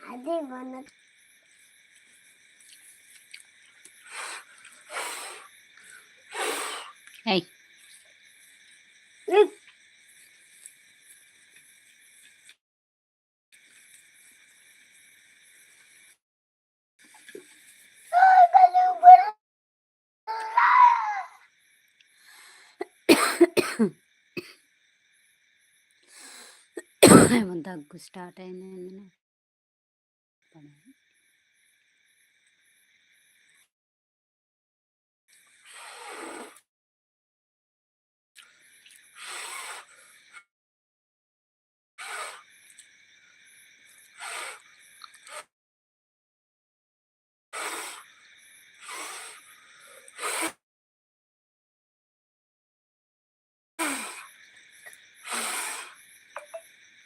అది మన ఏయ్ ఏమో దగ్గు స్టార్ట్ అయింది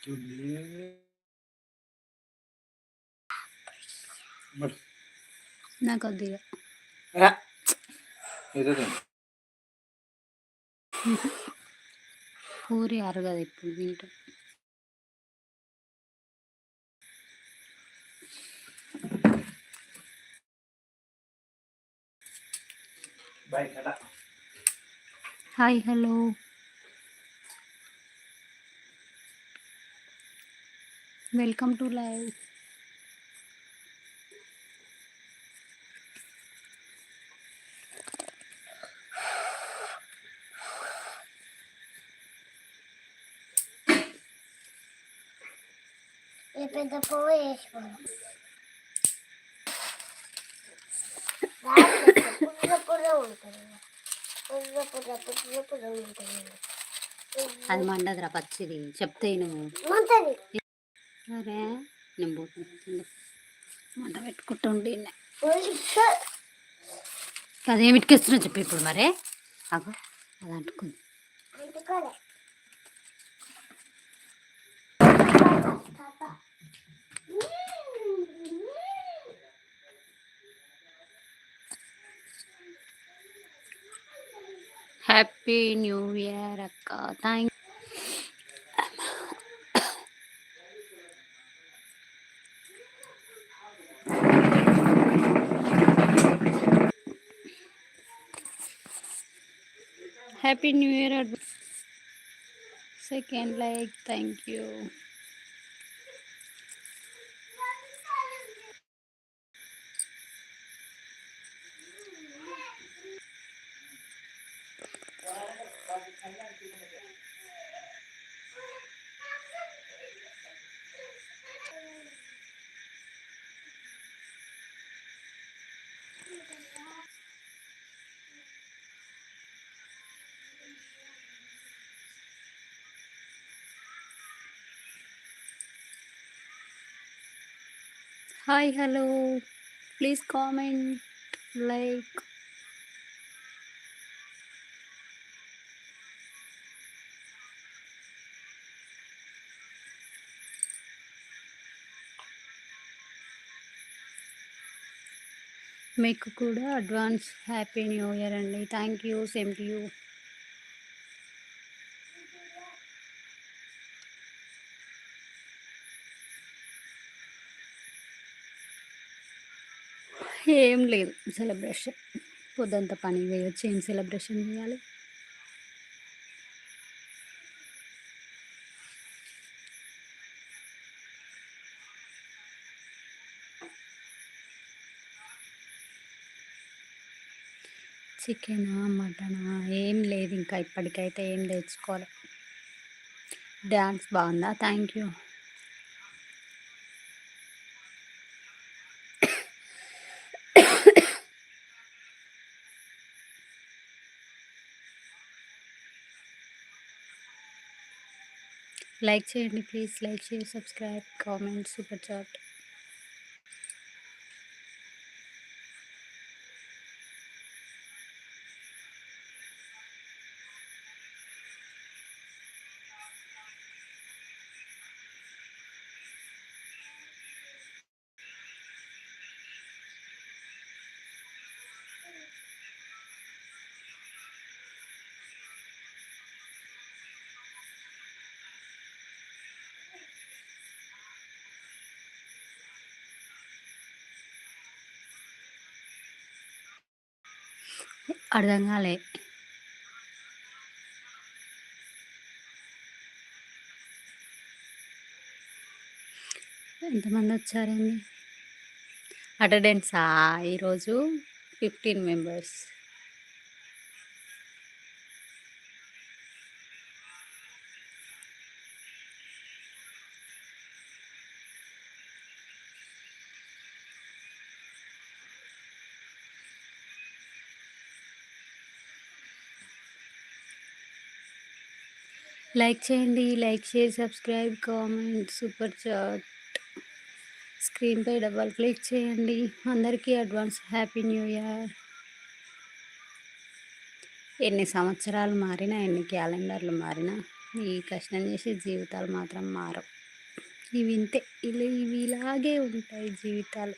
నాకు? మరి నాకు కొద్దిగా ఏదో తిను. పూరి అరగదు ఇప్పుడు తింటే bye tata. Hi hello welcome to live పెద్ద పువ్వు వేసుకోండి అది మండదురా పచ్చిది చెప్తే నువ్వు సరే నేను పోతున్నా మంట పెట్టుకుంటుండే అదేం ఇటుకేస్తున్నా చెప్పి ఇప్పుడు మరే. అగో అది అంటుకుంది. హ్యాపీ న్యూ ఇయర్ అక్క. Thank happy new year second like thank you hi hello please comment like మీకు కూడా అడ్వాన్స్ హ్యాపీ న్యూ ఇయర్ అండి. Thank you same to you ఏం లేదు. సెలబ్రేషన్. పొద్దంత పని వేయొచ్చు ఏం సెలబ్రేషన్ చేయాలి. చికెనా మటనా ఏం లేదు ఇంకా ఇప్పటికైతే ఏం తెచ్చుకోవాలి. డ్యాన్స్ బాగుందా? Thank you. లైక్ చేయండి please like share subscribe comment super chat అర్థం కాలే. ఎంతమంది వచ్చారండి? అటెండెన్సా? ఈరోజు ఫిఫ్టీన్ మెంబర్స్. లైక్ చేయండి like share subscribe comment super chat. స్క్రీన్పై డబల్ క్లిక్ చేయండి. అందరికీ అడ్వాన్స్ హ్యాపీ న్యూ ఇయర్. ఎన్ని సంవత్సరాలు మారినా ఎన్ని క్యాలెండర్లు మారినా ఈ కష్టం చేసే జీవితాలు మాత్రం మారవు. ఇవి ఇంతే. ఇలా ఇవి ఇలాగే ఉంటాయి జీవితాలు.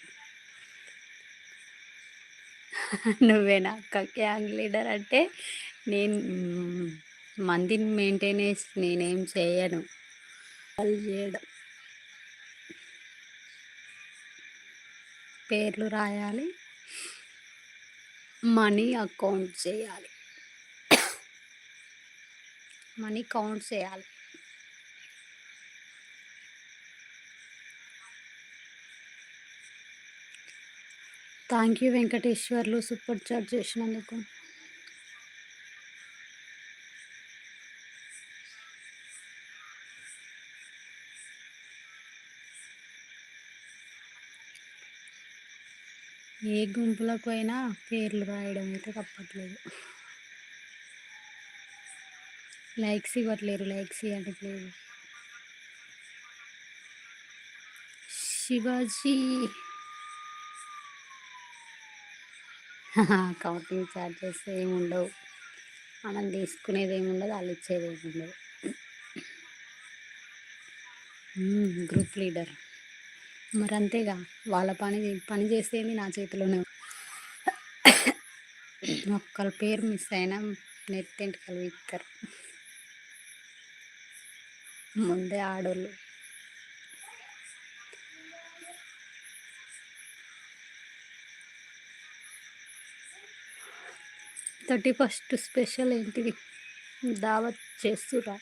నువ్వేనా అక్క గ్యాంగ్ లీడర్ అంటే నేను మందిని మెయింటెనెన్స్ నేనేం చేయను. అది చేయడం. పేర్లు రాయాలి. మనీ అకౌంట్ చేయాలి. మనీ కౌంట్ చేయాలి. Thank you Venkateswarlu super chat చేసినందుకు. ఏ గుంపులకు పోయినా పేర్లు రాయడం అయితే తప్పట్లేదు. లైక్స్ ఇవ్వట్లేరు లైక్స్ ఇవ్వట్లేదు. శివాజీ. కౌంటింగ్ ఛార్జెస్ ఏమి ఉండవు మనం తీసుకునేది ఏమి ఉండదు వాళ్ళు ఇచ్చేది ఏమి ఉండదు గ్రూప్ లీడర్. మరి అంతేగా వాళ్ళ పని పని చేసేది నా చేతిలోనే ఒక్కళ్ళ పేరు మిస్ అయినా నెత్తింటికలు ఇస్తారు ముందే ఆడోళ్ళు. థర్టీ ఫస్ట్ స్పెషల్ ఏంటిది? దావత్ చేస్తురా?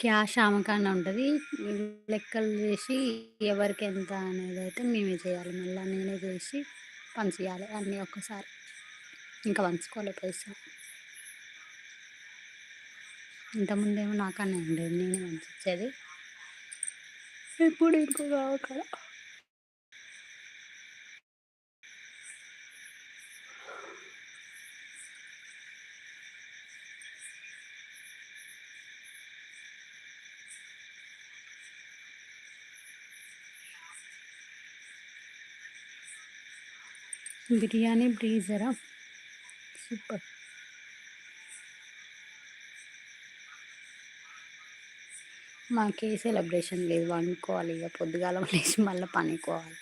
క్యాష్ ఆమెకాన్న ఉంటుంది. లెక్కలు చేసి ఎవరికి ఎంత అనేది అయితే మేమే చేయాలి. మళ్ళీ నేనే చేసి పంచేయాలి అన్నీ ఒక్కసారి. ఇంకా పంచుకోలే పైసలు. ఇంతకుముందేమో నాకన్నా ఉండేది నేనే పంచిచ్చేది. ఇప్పుడు ఇంకో బిర్యానీ బ్రీజరా సూపర్. మాకే సెలబ్రేషన్ లేదు వండుకోవాలి ఇక పొద్దుగాల లేచి మళ్ళీ పనికోవాలి.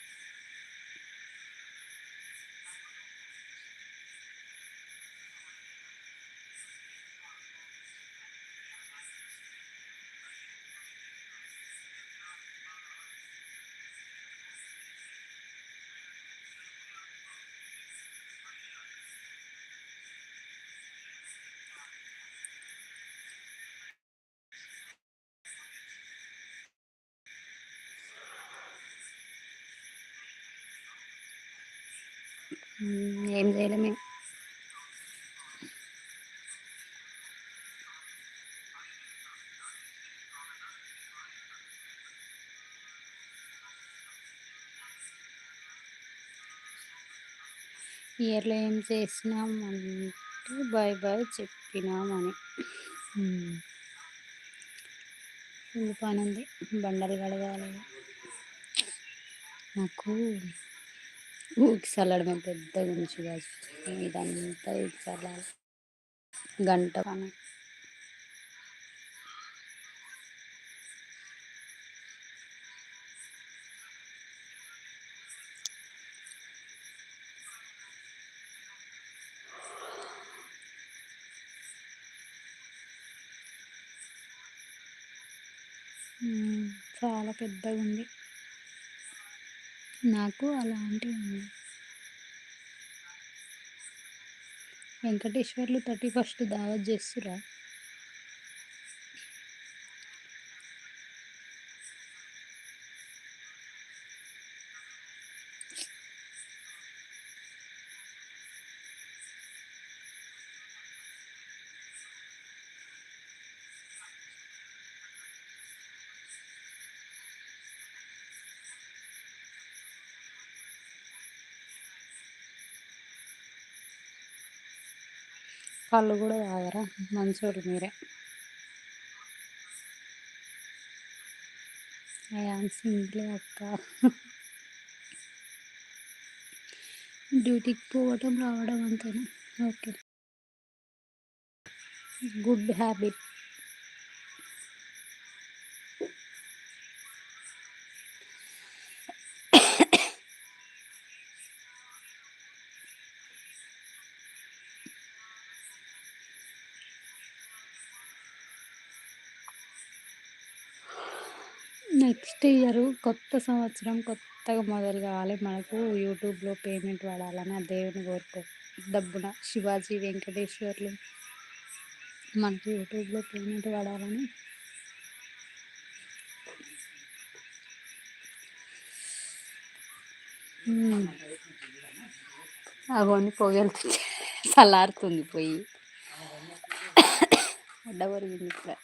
ఏం చేయలేము ఇయర్లో ఏం చేసినాం అంటే బాయ్ బాయ్ చెప్పినామని. ఫుల్ పని ఉంది బండలు కడగాలి. నాకు ఊకి చల్లడమే పెద్ద గురించి కాదు ఇదంతా ఊకి చల్లాలి గంట పని. చాలా పెద్దగా ఉంది నాకు అలాంటివి వెంకటేశ్వర్లు థర్టీ ఫస్ట్ దావత్ చేస్తురా? కళ్ళు కూడా తాగరా? మంచోళ్ళు మీరే. ఐఆమ్ సింప్లీ అక్క. డ్యూటీకి పోవటం రావడం అంతేనా? Okay. Good habit. Next year కొత్త సంవత్సరం కొత్తగా మొదలు కావాలి. మనకు యూట్యూబ్లో పేమెంట్ పడాలని ఆ దేవుని కోరుకో. డబ్బున శివాజీ వెంకటేశ్వర్లు మనకు యూట్యూబ్లో పేమెంట్ పడాలని. అవన్నీ పొగలుతుంది చల్లారుతుంది పోయి. అడ్డవరిగింది ఇప్పుడు.